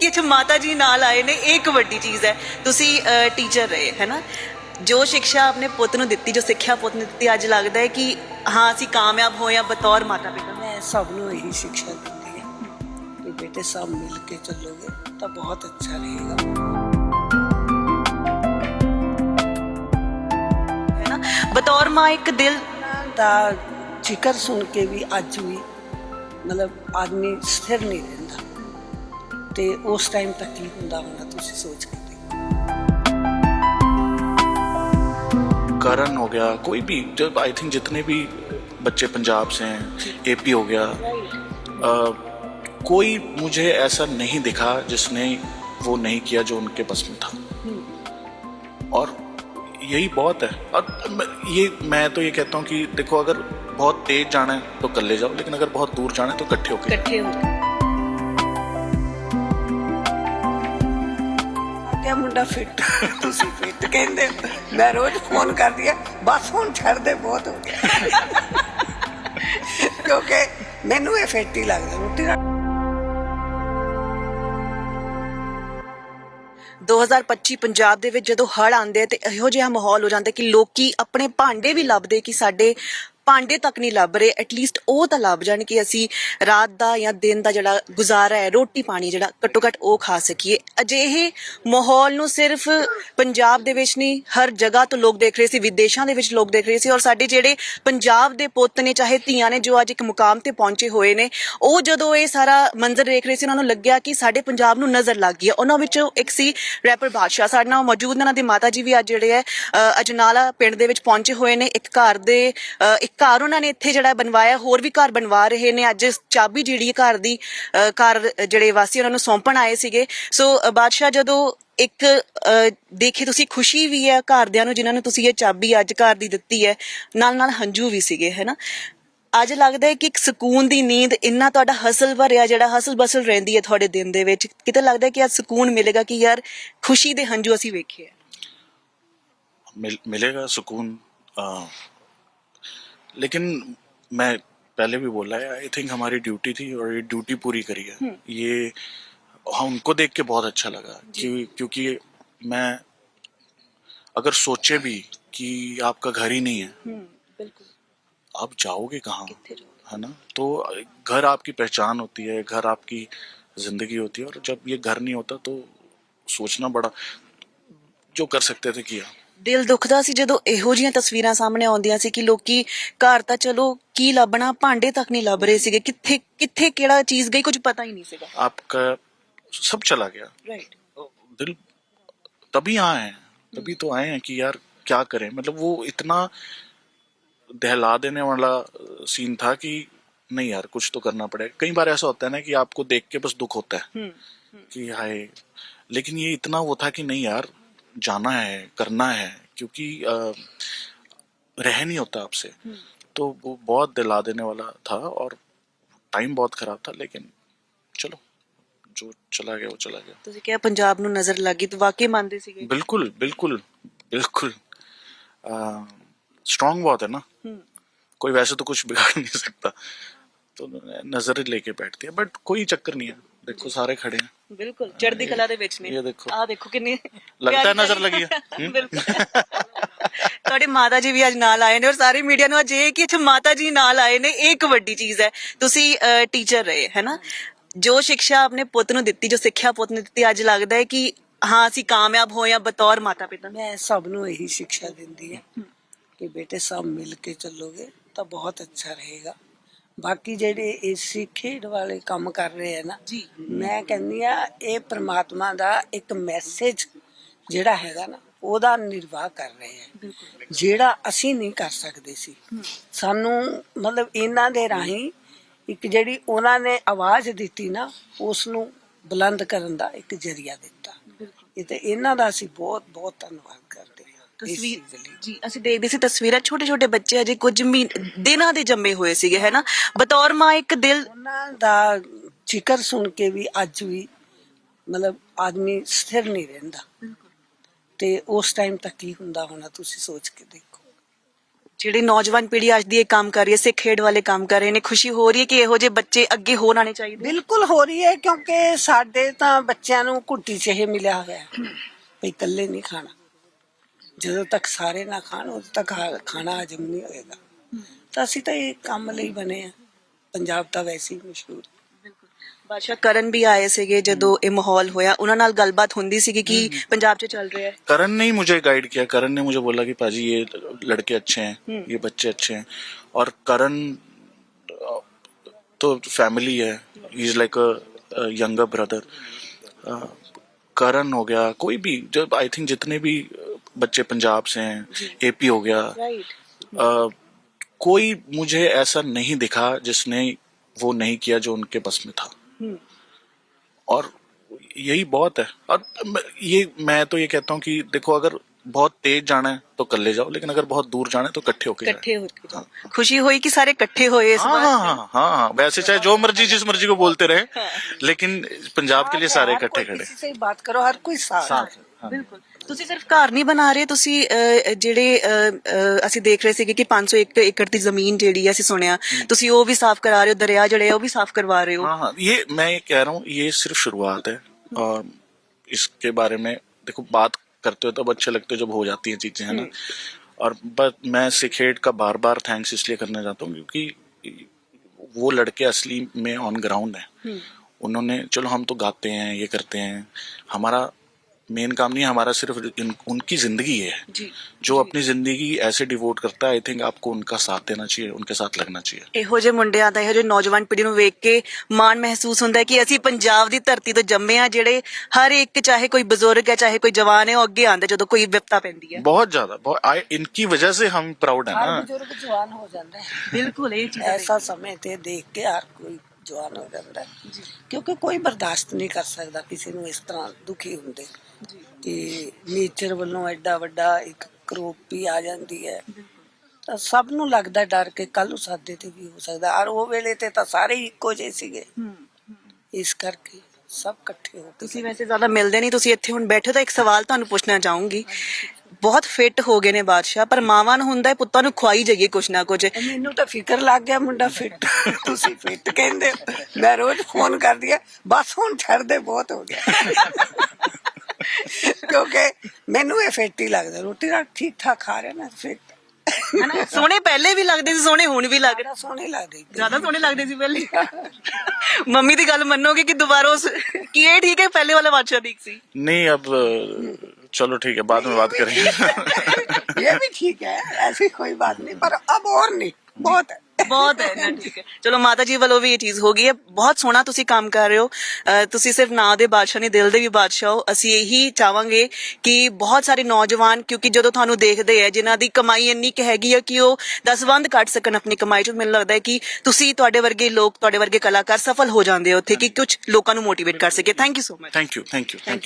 ਕਿ ਅੱਛਾ ਮਾਤਾ ਜੀ ਨਾਲ ਆਏ ਨੇ ਇਹ ਇੱਕ ਵੱਡੀ ਚੀਜ਼ ਹੈ। ਤੁਸੀਂ ਟੀਚਰ ਰਹੇ ਹੈ ਨਾ ਜੋ ਸਿੱਖਿਆ ਆਪਣੇ ਪੁੱਤ ਨੂੰ ਦਿੱਤੀ ਜੋ ਸਿੱਖਿਆ ਪੁੱਤ ਨੂੰ ਦਿੱਤੀ ਅੱਜ ਲੱਗਦਾ ਹੈ ਕਿ ਹਾਂ ਅਸੀਂ ਕਾਮਯਾਬ ਹੋਏ ਹਾਂ ਬਤੌਰ ਮਾਤਾ ਪਿਤਾ। ਮੈਂ ਸਭ ਨੂੰ ਇਹੀ ਸਿੱਖਿਆ ਦਿੰਦੀ ਹਾਂ ਕਿ ਬੇਟੇ ਸਭ ਮਿਲ ਕੇ ਚੱਲੋਗੇ ਤਾਂ ਬਹੁਤ ਅੱਛਾ ਰਹੇਗਾ। ਹੈ ਨਾ ਬਤੌਰ ਮਾਂ ਇੱਕ ਦਿਲ ਦਾ ਜ਼ਿਕਰ ਸੁਣ ਕੇ ਵੀ ਅੱਜ ਵੀ ਮਤਲਬ ਆਦਮੀ ਸਥਿਰ ਨਹੀਂ ਰਹਿੰਦਾ। ਤੇ ਉਸ ਟਾਈਮ ਤੱਕ ਕੀ ਹੁੰਦਾ ਹੋਣਾ ਤੁਸੀਂ ਸੋਚ ਕੇ ਦੇਖੋ करण हो गया कोई भी जब आई थिंक जितने भी बच्चे पंजाब से हैं एपी हो गया अ, कोई मुझे ऐसा नहीं दिखा जिसने वो नहीं किया जो उनके बस में था और यही बहुत है और मैं- ये मैं तो ये कहता हूँ कि देखो अगर बहुत तेज जाना है तो कल ले जाओ लेकिन अगर बहुत दूर जाना है तो इकट्ठे होकर ਇਕੱਠੇ ਮੁੰਡਾ ਫਿੱਟ ਤੁਸੀਂ ਫਿੱਟ ਕਹਿੰਦੇ ਮੈਂ ਰੋਜ਼ ਫੋਨ ਕਰਦੀ ਆ ਬਸ ਹੁਣ ਛੱਡ ਦੇ, ਬਹੁਤ ਹੋ ਗਿਆ। ਕਿਉਂਕਿ ਮੈਨੂੰ ਇਹ ਫਿੱਟ ਹੀ ਲੱਗਦਾ, ਰੋਟੀ ਨਾਲ। 2025 ਪੰਜਾਬ ਦੇ ਵਿੱਚ ਜਦੋਂ ਹੜ ਆਉਂਦੇ ਆ ਤੇ ਇਹੋ ਜਿਹਾ ਮਾਹੌਲ ਹੋ ਜਾਂਦਾ ਕਿ ਲੋਕੀ ਆਪਣੇ ਭਾਂਡੇ ਵੀ ਲੱਭਦੇ ਕਿ ਸਾਡੇ ਭਾਂਡੇ ਤੱਕ ਨਹੀਂ ਲੱਭ ਰਹੇ ਐਟਲੀਸਟ ਉਹ ਤਾਂ ਲੱਭ ਜਾਣ ਕਿ ਅਸੀਂ ਰਾਤ ਦਾ ਜਾਂ ਦਿਨ ਦਾ ਜਿਹੜਾ ਗੁਜ਼ਾਰਾ ਹੈ, ਰੋਟੀ ਪਾਣੀ ਜਿਹੜਾ ਘੱਟੋ ਘੱਟ ਉਹ ਖਾ ਸਕੀਏ। ਅਜਿਹੇ ਮਾਹੌਲ ਨੂੰ ਸਿਰਫ ਪੰਜਾਬ ਦੇ ਵਿੱਚ ਨਹੀਂ, ਹਰ ਜਗ੍ਹਾ ਤੋਂ ਲੋਕ ਦੇਖ ਰਹੇ ਸੀ, ਵਿਦੇਸ਼ਾਂ ਦੇ ਵਿੱਚ ਲੋਕ ਦੇਖ ਰਹੇ ਸੀ ਔਰ ਸਾਡੇ ਜਿਹੜੇ ਪੰਜਾਬ ਦੇ ਪੁੱਤ ਨੇ, ਚਾਹੇ ਧੀਆਂ ਨੇ, ਜੋ ਅੱਜ ਇੱਕ ਮੁਕਾਮ ਤੇ ਪਹੁੰਚੇ ਹੋਏ ਨੇ, ਉਹ ਜਦੋਂ ਇਹ ਸਾਰਾ ਮੰਜ਼ਰ ਦੇਖ ਰਹੇ ਸੀ, ਉਹਨਾਂ ਨੂੰ ਲੱਗਿਆ ਕਿ ਸਾਡੇ ਪੰਜਾਬ ਨੂੰ ਨਜ਼ਰ ਲੱਗ ਗਈ ਹੈ। ਉਹਨਾਂ ਵਿੱਚੋਂ ਇੱਕ ਸੀ ਰੈਪਰ ਬਾਦਸ਼ਾਹ ਸਾਡੇ ਨਾਲ ਮੌਜੂਦ ਨੇ, ਉਹਨਾਂ ਦੇ ਮਾਤਾ ਜੀ ਵੀ ਅੱਜ ਜਿਹੜੇ ਹੈ ਅਜਨਾਲਾ ਪਿੰਡ ਦੇ ਵਿੱਚ ਪਹੁੰਚੇ ਹੋਏ ਨੇ, ਇੱਕ ਘਰ ਦੇ ਇੱਕ ਘਰ ਉਹਨਾਂ ਨੇ ਇੱਥੇ ਜਿਹੜਾ ਬਣਵਾਇਆ, ਹੋਰ ਵੀ ਘਰ ਬਣਵਾ ਰਹੇ ਨੇ। ਅੱਜ ਚਾਬੀ ਜਿਹੜੀ ਘਰ ਦੀ ਘਰ ਜਿਹੜੇ ਵਾਸੀ ਉਹਨਾਂ ਨੂੰ ਸੌਂਪਣ ਆਏ ਸੀਗੇ। ਸੋ ਬਾਦਸ਼ਾਹ ਜਦੋਂ ਇੱਕ ਦੇਖੇ ਤੁਸੀਂ ਖੁਸ਼ੀ ਵੀ ਹੈ ਘਰਦਿਆਂ ਨੂੰ, ਜਿਨ੍ਹਾਂ ਨੂੰ ਤੁਸੀਂ ਇਹ ਚਾਬੀ ਅੱਜ ਘਰ ਦੀ ਦਿੱਤੀ ਹੈ ਨਾਲ ਨਾਲ ਹੰਝੂ ਵੀ ਸੀਗੇ ਹੈਨਾ ਅੱਜ ਲੱਗਦਾ ਹੈ ਕਿ ਇੱਕ ਸਕੂਨ ਦੀ ਨੀਂਦ ਇੰਨਾ ਤੁਹਾਡਾ ਹਸਲ ਭਰਿਆ, ਜਿਹੜਾ ਹਸਲ ਬਸਲ ਰਹਿੰਦੀ ਹੈ ਤੁਹਾਡੇ ਦਿਨ ਦੇ ਵਿੱਚ। ਕਿਤੇ ਲੱਗਦਾ ਕਿ ਅੱਜ ਸਕੂਨ ਮਿਲੇਗਾ ਕਿ ਯਾਰ ਖੁਸ਼ੀ ਦੇ ਹੰਝੂ ਅਸੀਂ ਵੇਖੇ ਮਿਲੇਗਾ ਸਕੂਨ लेकिन मैं पहले भी बोला है आई थिंक हमारी ड्यूटी थी और ये ड्यूटी पूरी करी है. ये हाँ उनको देख के बहुत अच्छा लगा कि क्योंकि मैं अगर सोचे भी कि आपका घर ही नहीं है आप जाओगे कहाँ? है ना? तो घर आपकी पहचान होती है घर आपकी ज़िंदगी होती है और जब ये घर नहीं होता तो सोचना बड़ा जो कर सकते थे किया। ਦਿਲ ਦੁਖਦਾ ਸੀ ਜਦੋਂ ਇਹੋ ਜੀਆਂ ਤਸਵੀਰਾਂ ਸਾਹਮਣੇ ਆਉਂਦੀਆਂ ਸੀ ਕਿ ਲੋਕੀ ਘਰ ਤਾਂ ਚਲੋ ਕੀ ਲੱਭਣਾ ਭਾਂਡੇ ਤੱਕ ਨਹੀਂ ਲੱਭ ਰਹੇ ਸੀਗੇ ਕਿੱਥੇ ਕਿੱਥੇ ਕਿਹੜਾ ਚੀਜ਼ ਗਈ ਕੁਝ ਪਤਾ ਹੀ ਨਹੀਂ ਸੀਗਾ आपका सब चला गया ਰਾਈਟ दिल तभी आए हैं तभी तो आए हैं कि यार क्या करें मतलब वो इतना दहला देने वाला सीन था कि नहीं यार कुछ तो करना पड़ेगा कई बार ऐसा होता है ना कि आपको देख के बस दुख होता है कि हाय लेकिन ये इतना वो था कि नहीं यार जाना है करना है क्योंकि अ, रह नहीं होता आपसे तो वो बहुत दिला देने वाला था और टाइम बहुत खराब था लेकिन चलो जो चला गया वो चला गया ਤੁਸੀਂ ਕਿਹਾ ਪੰਜਾਬ ਨੂੰ ਨਜ਼ਰ ਲੱਗੀ ਤਾਂ ਵਾਕਈ ਮੰਨਦੇ ਸੀਗੇ बिल्कुल बिल्कुल बिल्कुल स्ट्रांग बहुत है ना कोई वैसे तो कुछ बिगाड़ नहीं सकता तो नजर लेके बैठती है बट कोई चक्कर नहीं है ਦੇਖੋ ਸਾਰੇ ਖੜੇ ਨੇ ਬਿਲਕੁਲ ਚੜ੍ਹਦੀ ਕਲਾ ਦੇ ਵਿੱਚ ਨੇ। ਇਹ ਦੇਖੋ। ਆਹ ਦੇਖੋ ਕਿੰਨੀ ਲੱਗਦਾ ਨਜ਼ਰ ਲੱਗੀ ਹੈ। ਬਿਲਕੁਲ। ਤੁਹਾਡੇ ਮਾਤਾ ਜੀ ਵੀ ਅੱਜ ਨਾਲ ਆਏ ਨੇ ਔਰ ਸਾਰੇ ਮੀਡੀਆ ਨੂੰ ਅੱਜ ਇਹ ਕਿ ਅੱਛਾ ਮਾਤਾ ਜੀ ਨਾਲ ਆਏ ਨੇ ਇੱਕ ਵੱਡੀ ਚੀਜ਼ ਹੈ। ਤੁਸੀਂ ਟੀਚਰ ਰਹੇ ਹੈ ਨਾ ਜੋ ਸਿੱਖਿਆ ਆਪਣੇ ਪੁੱਤ ਨੂੰ ਦਿੱਤੀ ਜੋ ਸਿੱਖਿਆ ਪੁੱਤ ਨੇ ਦਿੱਤੀ ਅੱਜ ਲੱਗਦਾ ਹੈ ਕਿ ਹਾਂ ਅਸੀਂ ਕਾਮਯਾਬ ਹੋਏ ਆ ਬਤੌਰ ਮਾਤਾ ਪਿਤਾ ਮੈਂ ਸਭ ਨੂੰ ਇਹੀ ਸਿੱਖਿਆ ਦਿੰਦੀ ਆ ਕਿ ਬੇਟੇ ਸਭ ਮਿਲ ਕੇ ਚੱਲੋਗੇ ਤਾਂ ਬਹੁਤ ਅੱਛਾ ਰਹੇਗਾ। ਬਾਕੀ ਜਿਹੜੇ ਏਸੀ ਖੇਡ ਵਾਲੇ ਕੰਮ ਕਰ ਰਹੇ ਆ ਨਾ ਜੀ। ਮੈਂ ਕਹਿੰਦੀ ਆ ਇਹ ਪ੍ਰਮਾਤਮਾ ਦਾ ਇੱਕ ਮੈਸੇਜ ਜਿਹੜਾ ਹੈਗਾ ਨਾ ਉਹਦਾ ਨਿਰਵਾਹ ਕਰ ਰਹੇ ਆ। ਜਿਹੜਾ ਅਸੀਂ ਨਹੀਂ ਕਰ ਸਕਦੇ ਸੀ। ਸਾਨੂੰ ਮਤਲਬ ਇਹਨਾਂ ਦੇ ਰਾਹੀਂ ਇੱਕ ਜਿਹੜੀ ਉਹਨਾਂ ਨੇ ਆਵਾਜ਼ ਦਿੱਤੀ ਨਾ ਉਸ ਨੂੰ ਬੁਲੰਦ ਕਰਨ ਦਾ ਇੱਕ ਜਰੀਆ ਦਿੱਤਾ। ਇਹ ਤੇ ਇਹਨਾਂ ਦਾ ਅਸੀਂ ਬਹੁਤ ਬਹੁਤ ਧੰਨਵਾਦ ਇਸ ਤਸਵੀਰ। ਜੀ ਅਸੀਂ ਦੇਖਦੇ ਸੀ ਤਸਵੀਰਾਂ ਛੋਟੇ ਛੋਟੇ ਬੱਚੇ ਅਜੇ ਕੁਝ ਮਹੀਨ- ਦਿਨਾਂ ਦੇ ਜੰਮੇ ਹੋਏ ਸੀਗੇ ਹੈ ਨਾ? ਬਤੌਰ ਮਾਂ ਇੱਕ ਦਿਲ ਉਹਨਾਂ ਦਾ ਜ਼ਿਕਰ ਸੁਣ ਕੇ ਵੀ ਅੱਜ ਵੀ ਮਤਲਬ ਆਦਮੀ ਸਥਿਰ ਨਹੀਂ ਰਹਿੰਦਾ। ਤੇ ਉਸ ਟਾਈਮ ਤੱਕ ਕੀ ਹੁੰਦਾ ਹੋਣਾ ਤੁਸੀਂ ਸੋਚ ਕੇ ਦੇਖੋ। ਜਿਹੜੇ ਨੌਜਵਾਨ ਪੀੜ੍ਹੀ ਅੱਜ ਦੀ ਇਹ ਕੰਮ ਕਰ ਰਹੀ ਹੈ ਸਿੱਖ ਖੇਡ ਵਾਲੇ ਕੰਮ ਕਰ ਰਹੇ ਨੇ ਖੁਸ਼ੀ ਹੋ ਰਹੀ ਹੈ ਕਿ ਇਹੋ ਜਿਹੇ ਬੱਚੇ ਅੱਗੇ ਹੋਰ ਆਣੇ ਚਾਹੀਦੇ? ਬਿਲਕੁਲ ਹੋ ਰਹੀ ਹੈ ਕਿਉਂਕਿ ਸਾਡੇ ਤਾਂ ਬੱਚਿਆਂ ਨੂੰ ਘੁੱਟੀ ਚ ਇਹ ਮਿਲਿਆ ਹੋਇਆ ਹੈ। ਵੀ ਇਕੱਲੇ ਨਹੀਂ ਖਾਣਾ। ਜਦੋਂ ਤੱਕ ਸਾਰੇ ਨਾ ਖਾਣ ਉਦੋਂ ਤੱਕ ਖਾ- ਖਾਣਾ ਹਜਮ ਨਹੀਂ ਹੋਏਗਾ ਤਾਂ ਅਸੀਂ ਤਾਂ ਇਹ ਕੰਮ ਲਈ ਬਨੇ ਆ ਪੰਜਾਬ ਤਾਂ ਵੈਸੇ ਹੀ ਮਸ਼ਹੂਰ ਹੈ। ਬਾਦਸ਼ਾਹ ਕਰਨ ਵੀ ਆਏ ਸੀਗੇ ਜਦੋਂ ਇਹ ਮਾਹੌਲ ਹੋਇਆ ਉਹਨਾਂ ਨਾਲ ਗੱਲਬਾਤ ਹੁੰਦੀ ਸੀਗੀ ਕਿ ਪੰਜਾਬ 'ਚ ਚੱਲ ਰਿਹਾ ਹੈ करण ने ही मुझे गाइड किया करण ने मुझे बोला कि पाजी ये लड़के अच्छे हैं ये बच्चे अच्छे हैं और करण अ, तो फैमिली है is like a younger brother Karan हो गया कोई भी जब आई थिंक जितने भी बच्चे पंजाब से हैं एपी हो गया। आ, कोई मुझे ऐसा नहीं दिखा जिसने वो नहीं किया जो उनके बस में था। और यही बहुत है। और ये मैं तो ये कहता हूँ कि देखो अगर बहुत तेज जाना है तो कर ले जाओ लेकिन अगर बहुत दूर जाना है तो इकट्ठे होके इकट्ठे होके हाँ, खुशी हुई कि सारे इकट्ठे हुए हाँ, हाँ, हाँ, हाँ, वैसे चाहे जो मर्ज़ी जिस मर्ज़ी को बोलते रहे लेकिन पंजाब के लिए सारे इकट्ठे खड़े। बात करो हर कोई साथ बिल्कुल। ਤੁਸੀਂ ਸਿਰਫ ਘਰ ਨਹੀਂ ਬਣਾ ਰਹੇ ਤੁਸੀਂ ਅਹ, ਜਿਹੜੇ ਅਹ, ਅਹ, ਅਸੀਂ ਦੇਖ ਰਹੇ ਸੀਗੇ ਕਿ 501 ਏਕੜ ਦੀ ਜ਼ਮੀਨ ਜਿਹੜੀ ਹੈ ਅਸੀਂ ਸੁਣਿਆ ਤੁਸੀਂ ਉਹ ਵੀ ਸਾਫ਼ ਕਰਾ ਰਹੇ ਹੋ ਦਰਿਆ ਜਿਹੜੇ ਆ ਉਹ ਵੀ ਸਾਫ਼ ਕਰਵਾ ਰਹੇ ਹੋ हाँ हाँ ये मैं ये कह रहा हूँ ये सिर्फ शुरुआत है और इसके बारे में देखो बात करते हो तब अच्छे लगते हो जब हो जाती हैं चीजें है ना और बस मैं सिखेट का बार बार थैंक्स इसलिए करना चाहता हूँ क्योंकि वो लड़के असली में ऑन ग्राउंड है उन्होंने चलो हम तो गाते हैं ये करते हैं हमारा मेन काम नहीं है हमारा सिर्फ इन, उनकी जिंदगी है जी जो अपनी जिंदगी ऐसे डिवोट करता है आई थिंक आपको उनका साथ देना चाहिए उनके साथ लगना चाहिए ਇਹੋ ਜਿਹੇ ਮੁੰਡਿਆਂ ਦਾ ਇਹੋ ਜਿਹੇ ਨੌਜਵਾਨ ਪੀੜ੍ਹੀ ਨੂੰ ਵੇਖ ਕੇ ਮਾਣ ਮਹਿਸੂਸ ਹੁੰਦਾ ਹੈ ਕਿ ਅਸੀਂ ਪੰਜਾਬ ਦੀ ਧਰਤੀ ਤੋਂ ਜੰਮੇ ਆ ਜਿਹੜੇ ਹਰ ਇੱਕ ਚਾਹੇ ਕੋਈ ਬਜ਼ੁਰਗ ਹੈ ਚਾਹੇ ਕੋਈ ਜਵਾਨ ਹੈ ਉਹ ਅੱਗੇ ਆਂਦੇ ਜਦੋਂ ਕੋਈ ਵਿਪਤਾ ਪੈਂਦੀ ਹੈ बहुत ज्यादा बहुत आई इनकी वजह से हम प्राउड है हर ना बुजुर्ग जवान हो जाता है ਬਿਲਕੁਲ ਇਹ ਚੀਜ਼ ਐਸਾ ਸਮੇਂ ਤੇ ਦੇਖ ਕੇ ਹਰ ਕੋਈ ਜਵਾਨ ਹੋ ਜਾਂਦਾ ਹੈ ਕਿਉਂਕਿ ਕੋਈ ਬਰਦਾਸ਼ਤ ਨਹੀਂ ਕਰ ਸਕਦਾ ਕਿਸੇ ਨੂੰ ਇਸ ਤਰ੍ਹਾਂ ਦੁਖੀ ਹੁੰਦੇ ਕਿ ਨੇਚਰ ਵੱਲੋਂ ਐਡਾ ਵੱਡਾ ਇੱਕ ਕਰੋਪੀ ਆ ਜਾਂਦੀ ਹੈ। ਤਾਂ ਸਭ ਨੂੰ ਲੱਗਦਾ ਡਰ ਕੇ ਕੱਲ ਨੂੰ ਸਾਡੇ ਤੇ ਵੀ ਹੋ ਸਕਦਾ। ਔਰ ਉਹ ਵੇਲੇ ਤੇ ਤਾਂ ਸਾਰੇ ਇੱਕੋ ਜਿਹੇ ਸੀਗੇ। ਇਸ ਕਰਕੇ ਸਭ ਇਕੱਠੇ ਹੋ ਤੁਸੀਂ ਵੈਸੇ ਜ਼ਿਆਦਾ ਮਿਲਦੇ ਨਹੀਂ ਤੁਸੀਂ ਇੱਥੇ ਹੁਣ ਬੈਠੇ ਤਾਂ ਇੱਕ ਸਵਾਲ ਤੁਹਾਨੂੰ ਪੁੱਛਣਾ ਚਾਹੂੰਗੀ। ਬਹੁਤ ਫਿੱਟ ਹੋ ਗਏ ਨੇ ਬਾਦਸ਼ਾਹ ਪਰ ਮਾਵਾਂ ਨੂੰ ਹੁੰਦਾ ਹੈ ਪੁੱਤਾਂ ਨੂੰ ਖਵਾਈ ਜਾਈਏ ਕੁਛ ਨਾ ਕੁਛ। ਮੈਨੂੰ ਤਾਂ ਫਿਕਰ ਲੱਗ ਗਿਆ ਮੁੰਡਾ ਫਿੱਟ ਤੁਸੀਂ ਫਿੱਟ ਕਹਿੰਦੇ। ਮੈਂ ਰੋਜ਼ ਫੋਨ ਕਰਦੀ ਆ ਬਸ ਹੁਣ ਛੱਡ ਦੇ ਬਹੁਤ ਹੋ ਗਿਆ। ਕਿਉਂਕਿ ਮੈਨੂੰ ਇਹ ਫਿੱਟ ਹੀ ਲੱਗਦਾ ਰੋਟੀ ਰਾਤ ਠੀਕ ਠਾਕ ਖਾ ਰਿਹਾ ਨਾ ਫਿੱਟ ਹਨਾ ਸੋਹਣੇ ਪਹਿਲੇ ਵੀ ਲੱਗਦੇ ਸੀ ਸੋਹਣੇ ਹੁਣ ਵੀ ਲੱਗ ਰਹੇ ਬੜਾ ਸੋਹਣੇ ਲੱਗਦੇ ਜ਼ਿਆਦਾ ਸੋਹਣੇ ਲੱਗਦੇ ਸੀ ਪਹਿਲੇ ਮੰਮੀ ਦੀ ਗੱਲ ਮੰਨੋਗੇ ਕਿ ਦੁਬਾਰਾ ਉਸ ਕੀ ਇਹ ਠੀਕ ਹੈ ਪਹਿਲੇ ਵਾਲਾ ਬਾਦਸ਼ਾਹ ਠੀਕ ਸੀ नहीं अब अ, चलो ठीक है बाद में बात करेंगे ये भी ठीक है ऐसी कोई बात नहीं पर अब और नहीं बहुत है ਬਹੁਤ ਹੈ, ਨਾ ਠੀਕ ਹੈ। ਚਲੋ, ਮਾਤਾ ਜੀ ਵੱਲੋਂ ਵੀ ਇਹ ਚੀਜ਼ ਹੋ ਗਈ ਹੈ। ਬਹੁਤ ਸੋਹਣਾ ਤੁਸੀਂ ਕੰਮ ਕਰ ਰਹੇ ਹੋ। ਤੁਸੀਂ ਸਿਰਫ ਨਾਂ ਦੇ ਬਾਦਸ਼ਾਹ ਨਹੀਂ, ਦਿਲ ਦੇ ਵੀ ਬਾਦਸ਼ਾਹ ਹੋ। ਅਸੀਂ ਇਹੀ ਚਾਹਾਂਗੇ ਕਿ ਬਹੁਤ ਸਾਰੇ ਨੌਜਵਾਨ, ਕਿਉਂਕਿ ਜਦੋਂ ਤੁਹਾਨੂੰ ਦੇਖਦੇ ਆ ਜਿਨ੍ਹਾਂ ਦੀ ਕਮਾਈ ਇੰਨੀ ਕੁ ਹੈਗੀ ਆ ਕਿ ਉਹ ਦਸਵੰਦ ਕੱਢ ਸਕਣ ਆਪਣੀ ਕਮਾਈ ਚੋਂ, ਮੈਨੂੰ ਲੱਗਦਾ ਹੈ ਕਿ ਤੁਸੀਂ ਤੁਹਾਡੇ ਵਰਗੇ ਲੋਕ, ਤੁਹਾਡੇ ਵਰਗੇ ਕਲਾਕਾਰ ਸਫਲ ਹੋ ਜਾਂਦੇ ਹੋ ਉੱਥੇ, ਕਿ ਕੁਝ ਲੋਕਾਂ ਨੂੰ ਮੋਟੀਵੇਟ ਕਰ ਸਕੇ thank you so much thank you thank you thank you